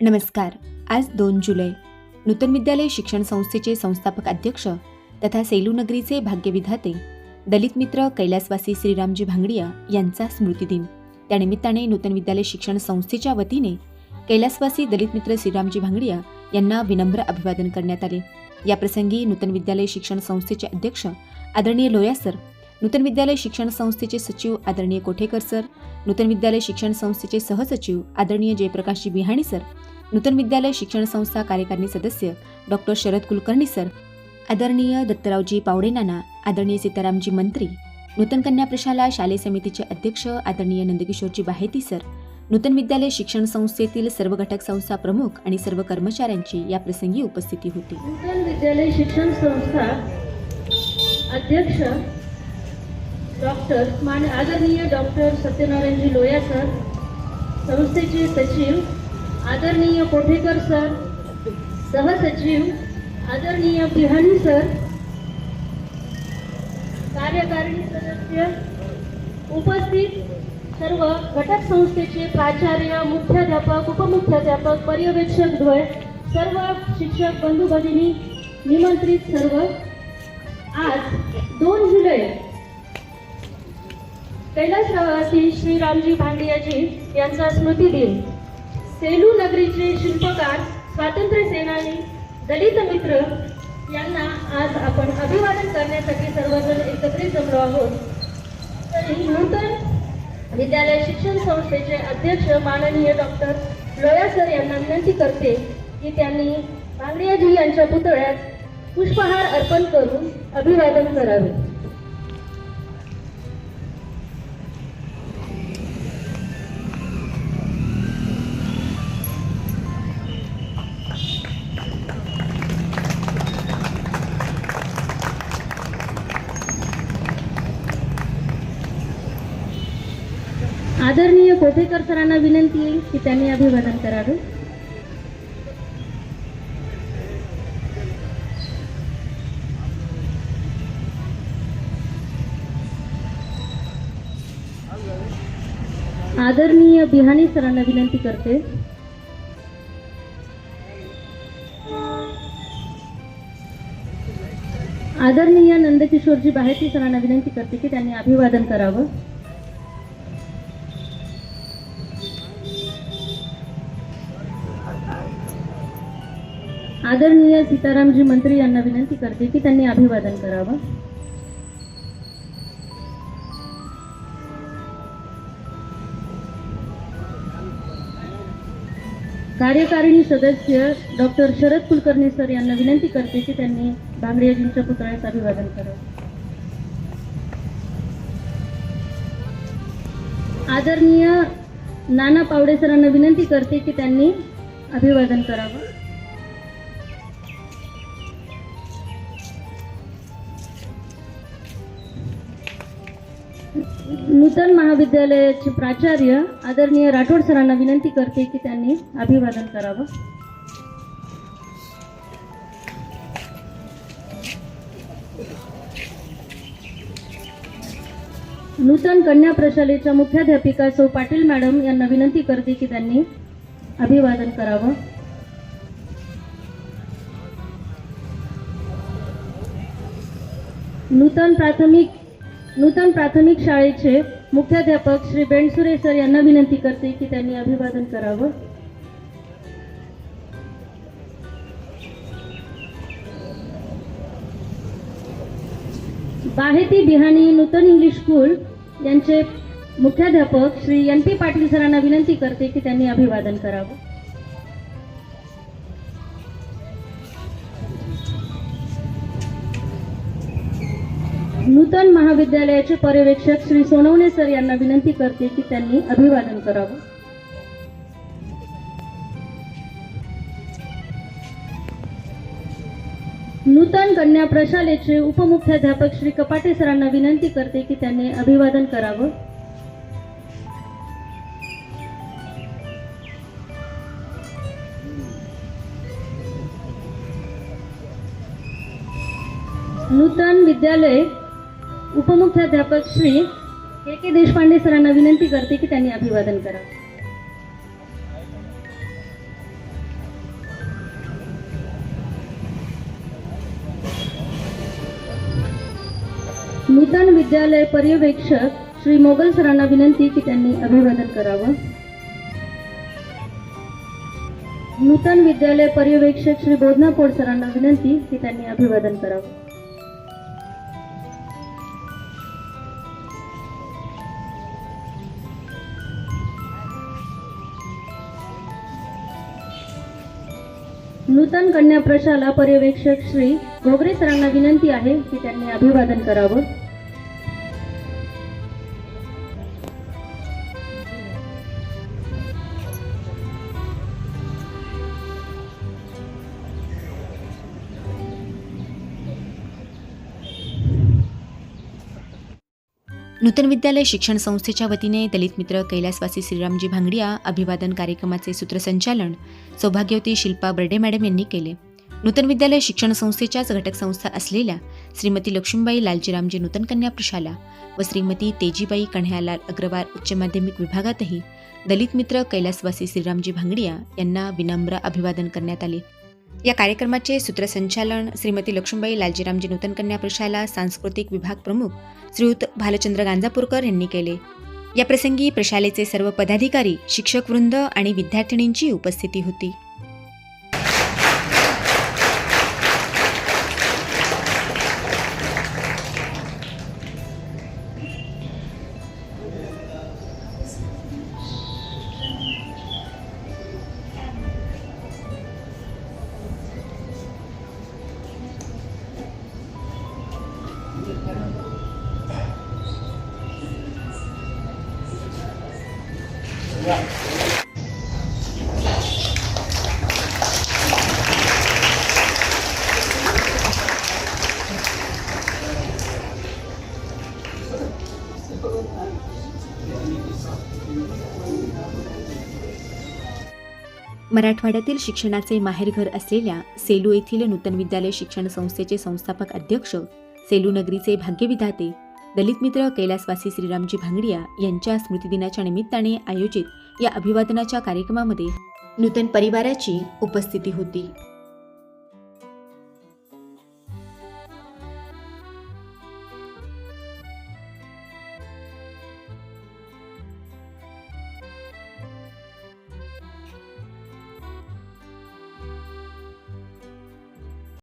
नमस्कार. आज दोन जुलै. नूतन विद्यालय शिक्षण संस्थेचे संस्थापक अध्यक्ष तथा सेलू नगरीचे भाग्यविधाते दलित मित्र कैलासवासी श्रीरामजी भांगडिया यांचा स्मृतिदिन त्यानिमित्ताने नूतन विद्यालय शिक्षण संस्थेच्या वतीने कैलासवासी दलित मित्र श्रीरामजी भांगडिया यांना विनम्र अभिवादन करण्यात आले. याप्रसंगी नूतन विद्यालय शिक्षण संस्थेचे अध्यक्ष आदरणीय लोया सर नूतन विद्यालय शिक्षण संस्थेचे सचिव आदरणीय कोठेकर सर नूतन विद्यालय शिक्षण संस्थेचे सहसचिव आदरणीय जयप्रकाशजी बिहाणी सर नूतन विद्यालय शिक्षण संस्था कार्यकारिणी सदस्य डॉक्टर शरद कुलकर्णी सर आदरणीय दत्तरावजी पावडे नाना आदरणीय सीतारामजी मंत्री नूतन कन्या प्रशाला शालेय समितीचे अध्यक्ष आदरणीय नंदकिशोरजी बाहेती सर नूतन विद्यालय शिक्षण संस्थेतील सर्व घटक संस्था प्रमुख आणि सर्व कर्मचाऱ्यांची या प्रसंगी उपस्थिती होती. नूतन विद्यालय शिक्षण संस्था अध्यक्ष डॉक्टर मान आदरणीय डॉक्टर सत्यनारायणजी लोया सर संस्थेचे सचिव आदरणीय कोठेकर सर सहसचिव आदरणीय बिहानी सर कार्यकारिणी सदस्य उपस्थित सर्व घटक संस्थेचे प्राचार्य मुख्याध्यापक उपमुख्याध्यापक पर्यवेक्षक द्वय सर्व शिक्षक बंधू भगिनी निमंत्रित सर्व. आज दोन जुलै कैलासवासी श्रीरामजी भांडियाजी यांचा स्मृती दिन. सेलू नगरीचे शिल्पकार स्वातंत्र्य सेनानी दलित मित्र यांना आज आपण अभिवादन करण्यासाठी सर्वजण एकत्रित जमलो आहोत. तरी नूतन विद्यालय शिक्षण संस्थेचे अध्यक्ष माननीय डॉक्टर लोया सर यांना विनंती करते की त्यांनी भांगडियाजी यांच्या पुतळ्यात पुष्पहार अर्पण करून अभिवादन करावे. आदरणीय सरांना विनंती आहे की त्यांनी अभिवादन करावे. आदरणीय बिहानी सरांना विनंती करते. आदरणीय नंदकिशोरजी बाहेरची सरांना विनंती करते की त्यांनी अभिवादन करावं. आदरणीय सीतारामजी मंत्री यांना विनंती करते की त्यांनी अभिवादन करावं. कार्यकारिणी सदस्य डॉक्टर शरद कुलकर्णी सर यांना विनंती करते की त्यांनी भांगडियाजींच्या पुतळ्यास अभिवादन करावं. आदरणीय नाना पावडे सरांना विनंती करते की त्यांनी अभिवादन करावं. नूतन महाविद्यालयाचे प्राचार्य आदरणीय राठोड सरांना विनंती करते की त्यांनी अभिवादन करावं. नूतन कन्या प्रशालेच्या मुख्याध्यापिका सौ पाटील मॅडम यांना विनंती करते की त्यांनी अभिवादन करावं. नूतन प्राथमिक नूतन प्राथमिक शाळेचे मुख्याध्यापक श्री बेंडसुरे सर यांना विनंती करते की त्यांनी अभिवादन करावं. बाहेती बिहाणी नूतन इंग्लिश स्कूल यांचे मुख्याध्यापक श्री एन पी पाटील सरांना विनंती करते की त्यांनी अभिवादन करावं. नूतन महाविद्यालयाचे पर्यवेक्षक श्री सोनवणे सर यांना विनंती करते की त्यांनी अभिवादन करावं. नूतन कन्या प्रशालेचे उपमुख्याध्यापक श्री कपाटे सरांना विनंती करते की त्यांनी अभिवादन करावं. नूतन विद्यालय उपमुख्याध्यापक श्री के के देशपांडे सरांना विनंती करते की त्यांनी अभिवादन करा. नूतन विद्यालय पर्यवेक्षक श्री मोगल सरांना विनंती की त्यांनी अभिवादन करावं. नूतन विद्यालय पर्यवेक्षक श्री बोधनापोड सरांना विनंती की त्यांनी अभिवादन करावं. नूतन कन्या प्रशाला पर्यवेक्षक श्री घोगरे सरांना विनंती आहे की त्यांनी अभिवादन करावं. नूतन विद्यालय शिक्षण संस्थेच्या वतीने दलित मित्र कैलासवासी श्रीरामजी भांगडिया अभिवादन कार्यक्रमाचे सूत्रसंचालन सौभाग्यवती शिल्पा बर्डे मॅडम यांनी केले. नूतन विद्यालय शिक्षण संस्थेच्याच घटक संस्था असलेल्या श्रीमती लक्ष्मीबाई लालजीरामजी नूतन कन्या प्रशाला व श्रीमती तेजीबाई कन्ह्यालाल अग्रवाल उच्च माध्यमिक विभागातही दलित मित्र कैलासवासी श्रीरामजी भांगडिया यांना विनम्र अभिवादन करण्यात आले. या कार्यक्रमाचे सूत्रसंचालन श्रीमती लक्ष्मीबाई लालजीरामजी नूतन कन्या प्रशाला सांस्कृतिक विभाग प्रमुख श्रीयुत भालचंद्र गांजापूरकर यांनी केले. या प्रसंगी प्रशालेचे सर्व पदाधिकारी शिक्षक वृंद आणि विद्यार्थिनींची उपस्थिती होती. मराठवाड्यातील शिक्षणाचे माहेरघर असलेल्या सेलू येथील नूतन विद्यालय शिक्षण संस्थेचे संस्थापक अध्यक्ष सेलू नगरीचे भाग्यविधाते दलित मित्र कैलासवासी श्रीरामजी भांगडिया यांच्या स्मृतिदिनाच्या निमित्ताने आयोजित या अभिवादनाच्या कार्यक्रमामध्ये नूतन परिवाराची उपस्थिती होती.